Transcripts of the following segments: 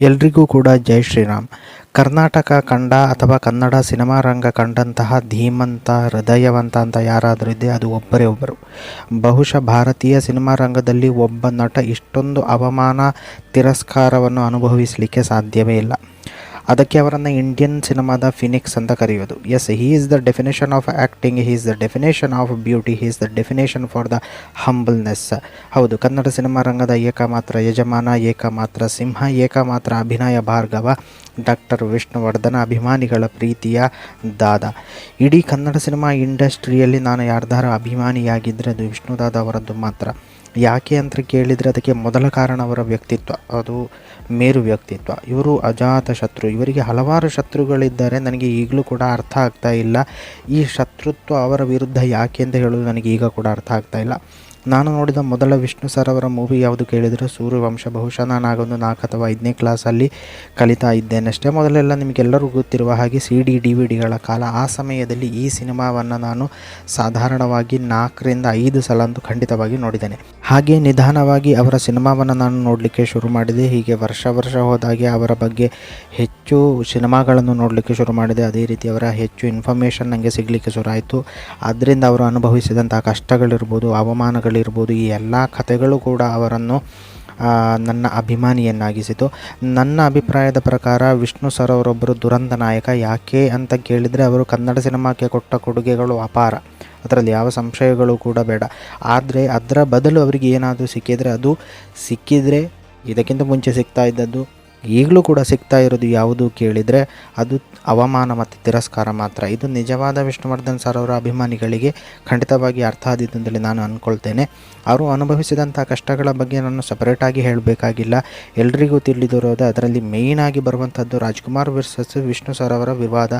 ಎಲ್ರಿಗೂ ಕೂಡ ಜೈ ಶ್ರೀರಾಮ್. ಕರ್ನಾಟಕ ಕಂಡ ಅಥವಾ ಕನ್ನಡ ಸಿನಿಮಾ ರಂಗ ಕಂಡಂತಹ ಧೀಮಂತ, ಹೃದಯವಂತ ಅಂತ ಯಾರಾದರೂ ಇದೆ ಅದು ಒಬ್ಬರೇ ಒಬ್ಬರು. ಬಹುಶಃ ಭಾರತೀಯ ಸಿನಿಮಾ ರಂಗದಲ್ಲಿ ಒಬ್ಬ ನಟ ಇಷ್ಟೊಂದು ಅವಮಾನ, ತಿರಸ್ಕಾರವನ್ನು ಅನುಭವಿಸಲಿಕ್ಕೆ ಸಾಧ್ಯವೇ ಇಲ್ಲ. ಅದಕ್ಕೆ ಅವರನ್ನು ಇಂಡಿಯನ್ ಸಿನಿಮಾದ ಫಿನಿಕ್ಸ್ ಅಂತ ಕರೆಯೋದು yes he is the definition of acting he is the definition of beauty he is the definition for the humbleness ಹೌದು, ಕನ್ನಡ ಸಿನಿಮಾ ರಂಗದ ಏಕಮಾತ್ರ ಯಜಮಾನ, ಏಕಮಾತ್ರ ಸಿಂಹ, ಏಕಮಾತ್ರ ಅಭಿನಯ ಭಾರ್ಗವ, ಡಾಕ್ಟರ್ ವಿಷ್ಣುವರ್ಧನ ಅಭಿಮಾನಿಗಳ ಪ್ರೀತಿಯ ದಾದ. ಇಡೀ ಕನ್ನಡ ಸಿನಿಮಾ ಇಂಡಸ್ಟ್ರಿಯಲ್ಲಿ ನಾನು ಯಾರ್ದಾರ ಅಭಿಮಾನಿಯಾಗಿದ್ದರೆ ಅದು ವಿಷ್ಣುದಾದ ಅವರದ್ದು ಮಾತ್ರ. ಯಾಕೆ ಅಂತ ಕೇಳಿದರೆ ಅದಕ್ಕೆ ಮೊದಲ ಕಾರಣ ಅವರ ವ್ಯಕ್ತಿತ್ವ. ಅದು ಮೇರು ವ್ಯಕ್ತಿತ್ವ. ಇವರು ಅಜಾತ ಶತ್ರು ಇವರಿಗೆ ಹಲವಾರು ಶತ್ರುಗಳಿದ್ದಾರೆ. ನನಗೆ ಈಗಲೂ ಕೂಡ ಅರ್ಥ ಆಗ್ತಾ ಇಲ್ಲ. ಈ ಶತ್ರುತ್ವ ಅವರ ವಿರುದ್ಧ ಯಾಕೆ ಅಂತ ಹೇಳೋದು ನನಗೆ ಈಗ ಕೂಡ ಅರ್ಥ ಆಗ್ತಾ ಇಲ್ಲ. ನಾನು ನೋಡಿದ ಮೊದಲ ವಿಷ್ಣು ಸರ್ ಅವರ ಮೂವಿ ಯಾವುದು ಕೇಳಿದರೆ, ಸೂರ್ಯವಂಶ. ಬಹುಶಃ ನಾನು ಆಗೊಂದು ನಾಲ್ಕು ಅಥವಾ ಐದನೇ ಕ್ಲಾಸಲ್ಲಿ ಕಲಿತಾ ಇದ್ದೇನಷ್ಟೇ ಮೊದಲೆಲ್ಲ ನಿಮಗೆಲ್ಲರೂ ಗೊತ್ತಿರುವ ಹಾಗೆ ಸಿ ಡಿ ಡಿ ವಿ ಡಿಗಳ ಕಾಲ. ಆ ಸಮಯದಲ್ಲಿ ಈ ಸಿನಿಮಾವನ್ನು ನಾನು ಸಾಧಾರಣವಾಗಿ ನಾಲ್ಕರಿಂದ ಐದು ಸಲ ಅಂತೂ ಖಂಡಿತವಾಗಿ ನೋಡಿದ್ದೇನೆ. ಹಾಗೆ ನಿಧಾನವಾಗಿ ಅವರ ಸಿನಿಮಾವನ್ನು ನಾನು ನೋಡಲಿಕ್ಕೆ ಶುರು ಮಾಡಿದೆ. ಹೀಗೆ ವರ್ಷ ವರ್ಷ ಹೋದಾಗೆ ಅವರ ಬಗ್ಗೆ ಹೆಚ್ಚು ಸಿನಿಮಾಗಳನ್ನು ನೋಡಲಿಕ್ಕೆ ಶುರು ಮಾಡಿದೆ. ಅದೇ ರೀತಿ ಅವರ ಹೆಚ್ಚು ಇನ್ಫಾರ್ಮೇಷನ್ ನನಗೆ ಸಿಗಲಿಕ್ಕೆ ಶುರು ಆಯಿತು. ಅದರಿಂದ ಅವರು ಅನುಭವಿಸಿದಂಥ ಕಷ್ಟಗಳಿರ್ಬೋದು ಅವಮಾನಗಳಿರ್ಬೋದು ಈ ಎಲ್ಲ ಕಥೆಗಳು ಕೂಡ ಅವರನ್ನು ನನ್ನ ಅಭಿಮಾನಿಯನ್ನಾಗಿಸಿತು. ನನ್ನ ಅಭಿಪ್ರಾಯದ ಪ್ರಕಾರ ವಿಷ್ಣು ಸರ್ ಅವರೊಬ್ಬರು ದುರಂತ ನಾಯಕ. ಯಾಕೆ ಅಂತ ಕೇಳಿದರೆ ಅವರು ಕನ್ನಡ ಸಿನಿಮಾಕ್ಕೆ ಕೊಟ್ಟ ಕೊಡುಗೆಗಳು ಅಪಾರ. ಅದರಲ್ಲಿ ಯಾವ ಸಂಶಯಗಳು ಕೂಡ ಬೇಡ. ಆದರೆ ಅದರ ಬದಲು ಅವರಿಗೆ ಏನಾದರೂ ಸಿಕ್ಕಿದರೆ ಅದು ಸಿಕ್ಕಿದರೆ ಇದಕ್ಕಿಂತ ಮುಂಚೆ ಸಿಗ್ತಾ ಇದ್ದದ್ದು ಈಗಲೂ ಕೂಡ ಸಿಗ್ತಾ ಇರೋದು ಯಾವುದು ಕೇಳಿದರೆ ಅದು ಅವಮಾನ ಮತ್ತು ತಿರಸ್ಕಾರ ಮಾತ್ರ. ಇದು ನಿಜವಾದ ವಿಷ್ಣುವರ್ಧನ್ ಸರ್ ಅವರ ಅಭಿಮಾನಿಗಳಿಗೆ ಖಂಡಿತವಾಗಿ ಅರ್ಥ ಆದಿತ್ತು ಅಂತೇಳಿ ನಾನು ಅಂದ್ಕೊಳ್ತೇನೆ ಅವರು ಅನುಭವಿಸಿದಂಥ ಕಷ್ಟಗಳ ಬಗ್ಗೆ ನಾನು ಸಪರೇಟಾಗಿ ಹೇಳಬೇಕಾಗಿಲ್ಲ. ಎಲ್ರಿಗೂ ತಿಳಿದಿರೋದು ಅದರಲ್ಲಿ ಮೇಯ್ನಾಗಿ ಬರುವಂಥದ್ದು ರಾಜ್ಕುಮಾರ್ ವರ್ಸಸ್ ವಿಷ್ಣು ಸರ್ ಅವರ ವಿವಾದ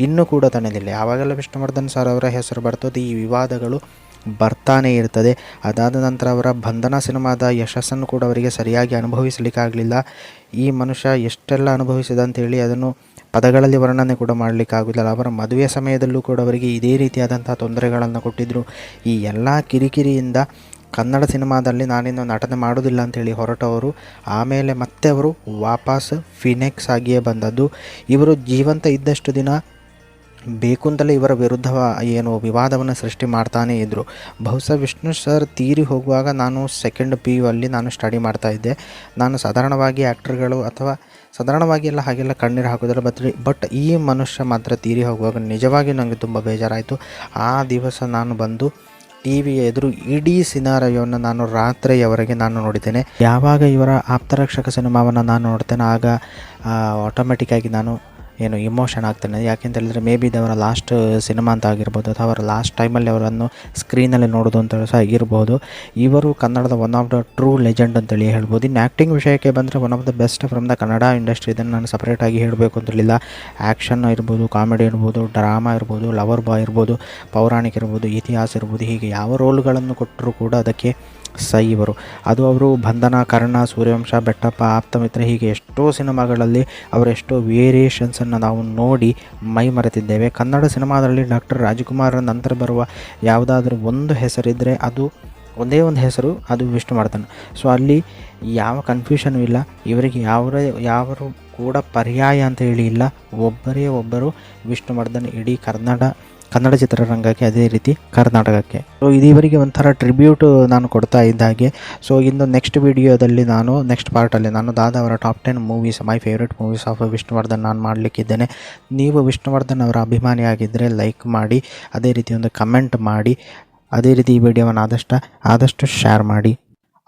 ಇನ್ನೂ ಕೂಡ ತಣದಿಲ್ಲ ಯಾವಾಗೆಲ್ಲ ವಿಷ್ಣುವರ್ಧನ್ ಸರ್ ಅವರ ಹೆಸರು ಬರ್ತದೆ ಈ ವಿವಾದಗಳು ಬರ್ತಾನೆ ಇರ್ತದೆ. ಅದಾದ ನಂತರ ಅವರ ಬಂಧನ ಸಿನಿಮಾದ ಯಶಸ್ಸನ್ನು ಕೂಡ ಅವರಿಗೆ ಸರಿಯಾಗಿ ಅನುಭವಿಸಲಿಕ್ಕಾಗಲಿಲ್ಲ. ಈ ಮನುಷ್ಯ ಎಷ್ಟೆಲ್ಲ ಅನುಭವಿಸಿದ ಅಂತೇಳಿ ಅದನ್ನು ಪದಗಳಲ್ಲಿ ವರ್ಣನೆ ಕೂಡ ಮಾಡಲಿಕ್ಕಾಗೋದಿಲ್ಲ. ಅವರ ಮದುವೆ ಸಮಯದಲ್ಲೂ ಕೂಡ ಅವರಿಗೆ ಇದೇ ರೀತಿಯಾದಂಥ ತೊಂದರೆಗಳನ್ನು ಕೊಟ್ಟಿದ್ದರು ಈ ಎಲ್ಲ ಕಿರಿಕಿರಿಯಿಂದ ಕನ್ನಡ ಸಿನಿಮಾದಲ್ಲಿ ನಾನಿನ್ನು ನಟನೆ ಮಾಡೋದಿಲ್ಲ ಅಂತೇಳಿ ಹೊರಟವರು. ಆಮೇಲೆ ಮತ್ತೆ ಅವರು ವಾಪಸ್ ಫಿನೆಕ್ಸ್ ಆಗಿಯೇ ಬಂದದ್ದು. ಇವರು ಜೀವಂತ ಇದ್ದಷ್ಟು ದಿನ ಬೇಕು ಇವರ ವಿರುದ್ಧ ಏನು ವಿವಾದವನ್ನು ಸೃಷ್ಟಿ ಮಾಡ್ತಾನೇ ಇದ್ದರು ಬಹುಶಃ ವಿಷ್ಣು ಸರ್ ತೀರಿ ಹೋಗುವಾಗ ನಾನು ಸೆಕೆಂಡ್ ಪಿ ಯು ಅಲ್ಲಿ ನಾನು ಸ್ಟಡಿ ಮಾಡ್ತಾ ಇದ್ದೆ. ನಾನು ಸಾಧಾರಣವಾಗಿ ಆ್ಯಕ್ಟರ್ಗಳು ಅಥವಾ ಸಾಧಾರಣವಾಗಿ ಎಲ್ಲ ಹಾಗೆಲ್ಲ ಕಣ್ಣೀರು ಹಾಕೋದಿಲ್ಲ ಬಟ್ ಬಟ್ ಈ ಮನುಷ್ಯ ಮಾತ್ರ ತೀರಿ ಹೋಗುವಾಗ ನಿಜವಾಗಿಯೂ ನನಗೆ ತುಂಬ ಬೇಜಾರಾಯಿತು. ಆ ದಿವಸ ನಾನು ಬಂದು ಟಿ ವಿಯ ಎದುರು ಇಡೀ ಸಿನಾರಯೋವನ್ನು ನಾನು ರಾತ್ರಿಯವರೆಗೆ ನಾನು ನೋಡಿದ್ದೇನೆ. ಯಾವಾಗ ಇವರ ಆಪ್ತರಕ್ಷಕ ಸಿನಿಮಾವನ್ನು ನಾನು ನೋಡ್ತೇನೆ, ಆಗ ಆಟೋಮೆಟಿಕ್ಕಾಗಿ ನಾನು ಏನು ಇಮೋಷನ್ ಆಗ್ತಾನೆ. ಯಾಕೆಂತ ಹೇಳಿದ್ರೆ ಮೇ ಬಿ ಅವರ ಲಾಸ್ಟ್ ಸಿನಿಮಾ ಅಂತ ಆಗಿರ್ಬೋದು, ಅಥವಾ ಅವರ ಲಾಸ್ಟ್ ಟೈಮಲ್ಲಿ ಅವರನ್ನು ಸ್ಕ್ರೀನಲ್ಲಿ ನೋಡೋದು ಅಂತ ಸಹ ಆಗಿರ್ಬೋದು. ಇವರು ಕನ್ನಡದ one of the true legend ಅಂತೇಳಿ ಹೇಳ್ಬೋದು. ಇನ್ನು ಆ್ಯಕ್ಟಿಂಗ್ ವಿಷಯಕ್ಕೆ ಬಂದರೆ one of the best from the Kannada industry ಇದನ್ನು ನಾನು ಸಪ್ರೇಟಾಗಿ ಹೇಳಬೇಕು ಅಂತೇಳಿಲ್ಲ ಆ್ಯಕ್ಷನ್ ಇರ್ಬೋದು ಕಾಮಿಡಿ ಇರ್ಬೋದು ಡ್ರಾಮಾ ಇರ್ಬೋದು ಲವರ್ ಬಾಯ್ ಇರ್ಬೋದು, ಪೌರಾಣಿಕ ಇರ್ಬೋದು, ಇತಿಹಾಸ ಇರ್ಬೋದು, ಹೀಗೆ ಯಾವ ರೋಲ್ಗಳನ್ನು ಕೊಟ್ಟರೂ ಕೂಡ ಅದಕ್ಕೆ ಸೈ ಇವರು. ಅದು ಅವರು ಬಂಧನ, ಕರ್ಣ, ಸೂರ್ಯವಂಶ, ಬೆಟ್ಟಪ್ಪ, ಆಪ್ತಮಿತ್ರ ಹೀಗೆ ಎಷ್ಟೋ ಸಿನಿಮಾಗಳಲ್ಲಿ ಅವರೆಷ್ಟೋ ವೇರಿಯೇಷನ್ಸನ್ನು ನಾವು ನೋಡಿ ಮೈ ಮರೆತಿದ್ದೇವೆ. ಕನ್ನಡ ಸಿನಿಮಾದಲ್ಲಿ ಡಾಕ್ಟರ್ ರಾಜ್ಕುಮಾರ್ ನಂತರ ಬರುವ ಯಾವುದಾದ್ರೂ ಒಂದು ಹೆಸರಿದ್ದರೆ ಅದು ಒಂದೇ ಒಂದು ಹೆಸರು, ಅದು ವಿಷ್ಣುವರ್ಧನ್. ಸೊ, ಅಲ್ಲಿ ಯಾವ ಕನ್ಫ್ಯೂಷನೂ ಇಲ್ಲ. ಇವರಿಗೆ ಯಾವ ಯಾವರು ಕೂಡ ಪರ್ಯಾಯ ಅಂತ ಹೇಳಿ ಇಲ್ಲ. ಒಬ್ಬರೇ ಒಬ್ಬರು ವಿಷ್ಣುವರ್ಧನ್ ಇಡೀ ಕನ್ನಡ ಕನ್ನಡ ಚಿತ್ರರಂಗಕ್ಕೆ ಅದೇ ರೀತಿ ಕರ್ನಾಟಕಕ್ಕೆ. ಸೊ ಇದೀವರಿಗೆ ಒಂಥರ ಟ್ರಿಬ್ಯೂಟ್ ನಾನು ಕೊಡ್ತಾ ಇದ್ದ ಹಾಗೆ. ಸೊ ಇನ್ನು ನೆಕ್ಸ್ಟ್ ವಿಡಿಯೋದಲ್ಲಿ ನಾನು ನೆಕ್ಸ್ಟ್ ಪಾರ್ಟಲ್ಲಿ ನಾನು ದಾದಾವರ top ten movies my favourite movies of Vishnuvardhan ನಾನು ಮಾಡಲಿಕ್ಕಿದ್ದೇನೆ ನೀವು ವಿಷ್ಣುವರ್ಧನ್ ಅವರ ಅಭಿಮಾನಿಯಾಗಿದ್ದರೆ ಲೈಕ್ ಮಾಡಿ, ಅದೇ ರೀತಿ ಒಂದು ಕಮೆಂಟ್ ಮಾಡಿ, ಅದೇ ರೀತಿ ಈ ವಿಡಿಯೋವನ್ನು ಆದಷ್ಟು ಆದಷ್ಟು ಶೇರ್ ಮಾಡಿ.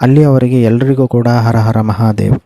ಅಲ್ಲಿಯವರೆಗೆ ಎಲ್ರಿಗೂ ಕೂಡ ಹರ ಹರ ಮಹಾದೇವ್.